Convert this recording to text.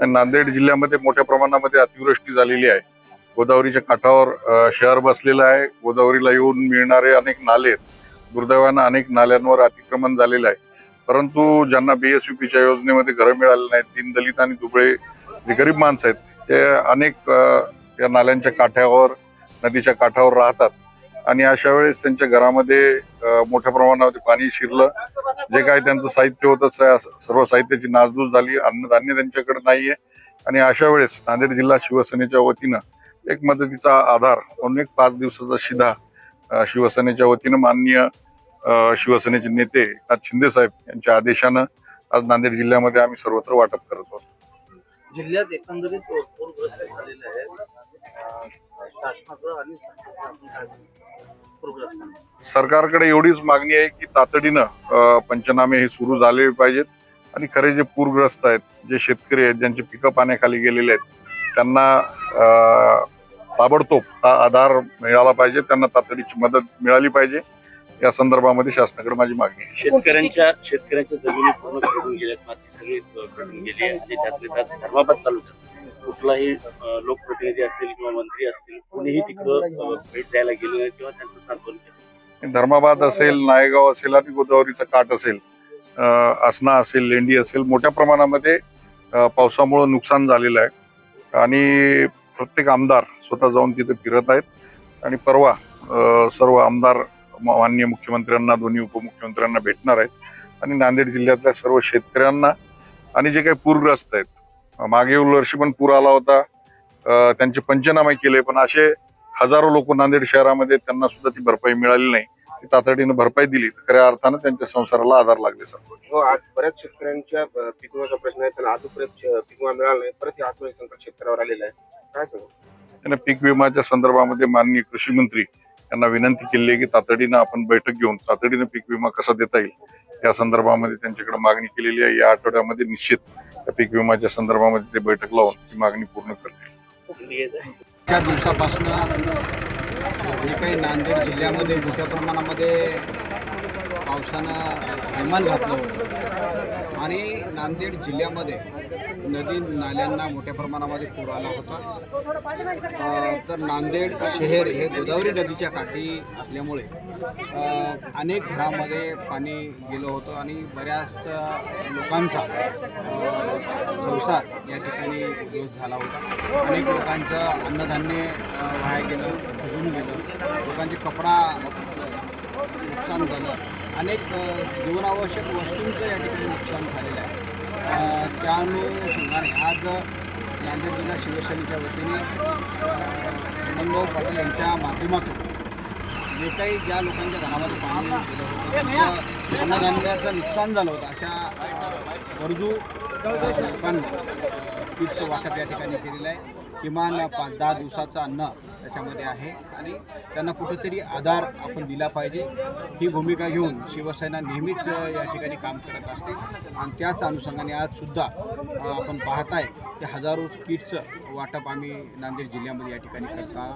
नांदेड जिल्ह्यामध्ये मोठ्या प्रमाणामध्ये अतिवृष्टी झालेली आहे. गोदावरीच्या काठावर शहर बसलेलं आहे. गोदावरीला येऊन मिळणारे अनेक नाले आहेत. दुर्दैवानं अनेक नाल्यांवर अतिक्रमण झालेलं आहे. परंतु ज्यांना बीएसयूपीच्या योजनेमध्ये घरं मिळाली नाहीत तीन दलित आणि दुबळे जे गरीब माणसं आहेत ते अनेक या नाल्यांच्या काठावर नदीच्या काठावर राहतात. आणि अशा वेळेस त्यांच्या घरामध्ये मोठ्या प्रमाणावर पाणी शिरलं. जे काय त्यांचं साहित्य होतं सर्व साहित्याची नासधूस झाली. अन्नधान्य त्यांच्याकडे नाहीये. आणि अशा वेळेस नांदेड जिल्हा शिवसेनेच्या वतीनं एक मदतीचा आधार म्हणून एक पाच दिवसाचा शिधा शिवसेनेच्या वतीनं माननीय शिवसेनेचे नेते आज शिंदे साहेब यांच्या आदेशानं आज नांदेड जिल्ह्यामध्ये आम्ही सर्वत्र वाटप करत आहोत. जिल्ह्यात एकंदरीत पूरग्रस्त झालेले आहेत. शासनाकडं आणि सरकारकडे एवढीच मागणी आहे की तातडीनं पंचनामे हे सुरू झाले पाहिजेत. आणि खरे जे पूरग्रस्त आहेत जे शेतकरी आहेत ज्यांचे पिकं पाण्याखाली गेलेले आहेत त्यांना ताबडतोब हा आधार मिळाला पाहिजे. त्यांना तातडीची मदत मिळाली पाहिजे. या संदर्भामध्ये शासनाकडे माझी मागणी आहे. शेतकऱ्यांच्या शेतकऱ्यांच्या जमिनी पूर्ण फिरून गेल्यात. माती सगळी फिरून गेली आहे. आणि त्यातले त्यात धर्माबाद तालुक्यात कुठलाही अं, लोकप्रतिनिधी असेल किंवा मंत्री असतील कोणीही तिकडं अं, भेट द्यायला गेले नाही किंवा त्यांचं सांत्वन केलं धर्माबाद असेल नायगाव असेल आणि गोदावरीचा काठ असेल अ, असना असेल लेंडी असेल मोठ्या प्रमाणामध्ये अ, पावसामुळं नुकसान झालेलं आहे. आणि प्रत्येक आमदार स्वतः जाऊन तिथे फिरत आहेत. आणि परवा अ, सर्व आमदार माननीय मुख्यमंत्र्यांना दोन्ही उपमुख्यमंत्र्यांना भेटणार आहेत. आणि नांदेड जिल्ह्यातल्या सर्व शेतकऱ्यांना आणि जे काही पूरग्रस्त आहेत. मागे वर्षी पण पूर आला होता. त्यांचे पंचनामे केले पण असे हजारो लोक नांदेड शहरामध्ये त्यांना सुद्धा ती भरपाई मिळाली नाही. ती तातडीनं भरपाई दिली. तर खऱ्या अर्थानं त्यांच्या संसाराला आधार लागले सर. हो आज बऱ्याच शेतकऱ्यांच्या अ, पीक विम्याचा प्रश्न आहे. त्यांना अजूनपर्यंत श- पीक विमा मिळाला नाही. परत आत्महत्या संकट शेतकऱ्यावर आलेलं आहे. काय सांगू? त्यानं पीक विम्याच्या संदर्भामध्ये माननीय कृषी मंत्री त्यांना विनंती केली आहे की तातडीनं आपण बैठक घेऊन तातडीनं पीक विमा कसा देता येईल या संदर्भामध्ये त्यांच्याकडे मागणी केलेली आहे. या आठवड्यामध्ये निश्चित त्या पीक विम्याच्या संदर्भामध्ये ते बैठक लावून ती मागणी पूर्ण करतील. त्या दिवसापासून जे काही नांदेड जिल्ह्यामध्ये मोठ्या प्रमाणामध्ये पावसानं थैमान घातलं होतं. आणि नांदेड जिल्ह्यामध्ये नदी नाल्यांना मोठ्या प्रमाणामध्ये पूर आला होता. तर नांदेड शहर हे गोदावरी नदीच्या काठी असल्यामुळे अनेक घरामध्ये पाणी गेलं होतं आणि बऱ्याच लोकांचा संसार या ठिकाणी दिवस झाला होता. अनेक लोकांचं अन्नधान्य वाया गेलं भिजून गेलं. लोकांचे कपडा नुकसान झालं. अनेक जीवनावश्यक वस्तूंचं या ठिकाणी नुकसान झालेलं आहे. अ, त्या अनुषंगाने आज नांदेड जिल्हा शिवसेनेच्या वतीने अ, पाटील यांच्या माध्यमातून जे काही ज्या लोकांच्या घरामध्ये पाणी अन्नधान्याचं नुकसान झालं होतं अशा गरजू लोकांना पीठचं वाटप या ठिकाणी केलेलं आहे. किमान पाच दहा दिवसाचं अन्न त्याच्यामध्ये आहे. आणि त्यांना कुठेतरी आधार आपण दिला पाहिजे. ही भूमिका घेऊन शिवसेना नेहमीच या ठिकाणी काम करत असते. आणि त्याच अनुषंगाने आजसुद्धा आपण पाहताय की हजारो किटचं वाटप आम्ही नांदेड जिल्ह्यामध्ये या ठिकाणी करता